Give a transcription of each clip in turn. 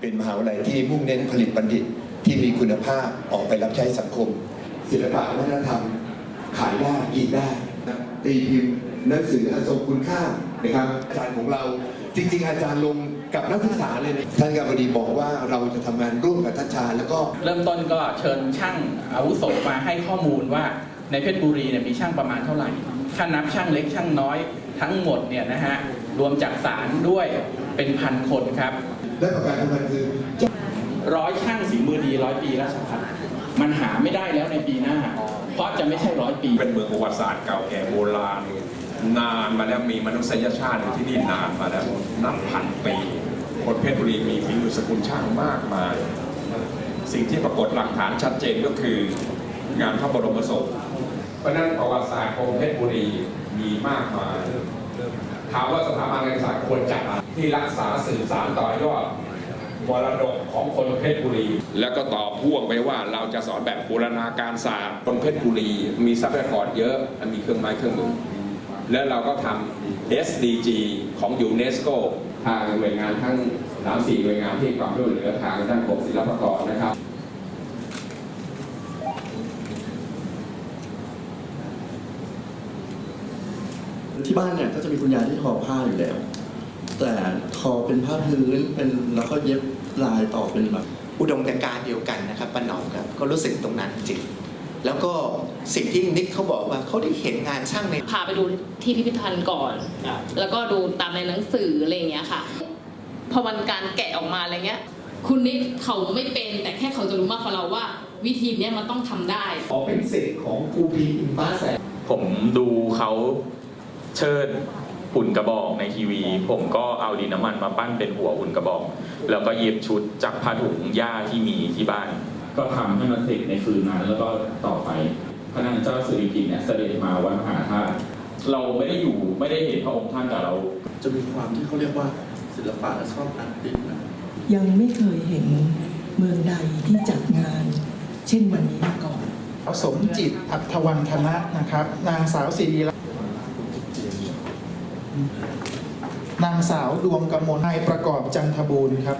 เป็นมหาวิทยาลัยที่มุ่งเน้นผลิตบัณฑิตที่มีคุณภาพออกไปรับใช้สังคม ศิลปะวัฒนธรรม ขายได้กินได้นะตีพิมพ์หนังสืออันทรงคุณค่านะครับอาจารย์ของเราจริง ๆ อาจารย์ลงกับนักศึกษาเลยนะท่านกบดีบอกว่าเราจะทำงานร่วมกับท่านชาญแล้วก็เริ่มต้นก็เชิญช่างอาวุโสมาให้ข้อมูลว่าในเพชรบุรีเนี่ยมีช่างประมาณเท่าไหร่ถ้านับช่างเล็กช่างน้อยทั้งหมดเนี่ยนะฮะรวมจากสารด้วยเป็นพันคนครับ และประการสำคัญคือร้อยช่างฝีมือดีร้อยปีแล้วครับมันหาไม่ได้แล้วในปีหน้า เพราะจะไม่ใช่ร้อยปี เป็นเมืองประวัติศาสตร์เก่าแก่โบราณ นานมาแล้วมีมนุษยชาติอยู่ที่นี่นานมาแล้วนับพันปีคนเพชรบุรีมีฝีมือสกุลช่างมากมาย สิ่งที่ปรากฏหลักฐานชัดเจนก็คืองานพระบรมศพเพราะฉะนั้นประวัติศาสตร์ของเพชรบุรีมีมากมาย ถามว่าสถาบันการศึกษาควรจัดอะที่รักษาสืบสานต่อยอดมรดกของคนเพชรบุรี แล้วก็ต่อพ่วงไปว่าเราจะสอนแบบบูรณาการศาสตร์คนเพชรบุรี มีทรัพยากรเยอะมีเครื่องไม้เครื่องมือ แล้วเราก็ทำ SDG ของยูเนสโกทางหน่วยงานทั้งสามสี่หน่วยงานที่ความช่วยเหลือทางด้านกรมศิลปากรนะครับ ที่บ้านเนี่ยก็จะมีคุณยายที่ทอผ้าอยู่แล้ว แต่ทอเป็นผ้าพื้นเป็นแล้วก็เย็บลายต่อเป็นแบบอุดมการณ์เดียวกันนะครับป้าหนอมครับก็รู้สึกตรงนั้นจริงแล้วก็สิ่งที่นิกเขาบอกว่าเขาได้เห็นงานช่างในพาไปดูที่พิพิธภัณฑ์ก่อน แล้วก็ดูตามในหนังสืออะไรอย่างเงี้ยค่ะ พอมันการแกะออกมาอะไรเงี้ย คุณนิดเขาไม่เป็นแต่แค่เขาจะรู้มากกว่าเราว่า วิธีเนี้ยมันต้องทำได้ขอเป็นสิทธิ์ของครูพีอินฟ้าแสงผมดูเขา เชิดหุ่นกระบอกในทีวี ผมก็เอาดินน้ำมันมาปั้นเป็นหัวหุ่นกระบอก แล้วก็เย็บชุดจากผ้าถุงหญ้าที่มีที่บ้าน ก็ทำให้มันเสร็จในคืนนั้นแล้วก็ต่อไปพระนางเจ้าสิริกิติ์เนี่ยเสด็จมาวัดมหาธาตุเราไม่ได้อยู่ไม่ได้เห็นพระองค์ท่านแต่เรา จะมีความที่เขาเรียกว่าศิลปะและชอบอาร์ติสนะ ยังไม่เคยเห็นเมืองใดที่จัดงาน เช่นวันนี้มาก่อน สมจิตอัธวันธนะนะครับ นางสาวสิริรัตน์ นางสาวดวงกำมลนายประกอบจันทบูรณ์ครับ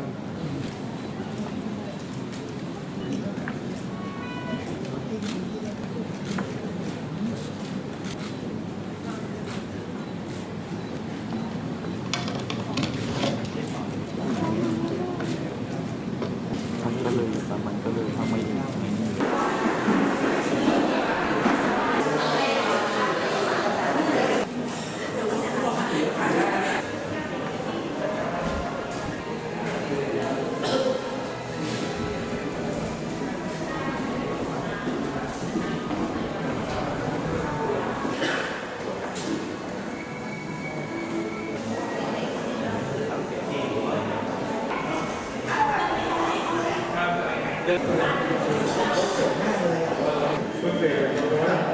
Thank you.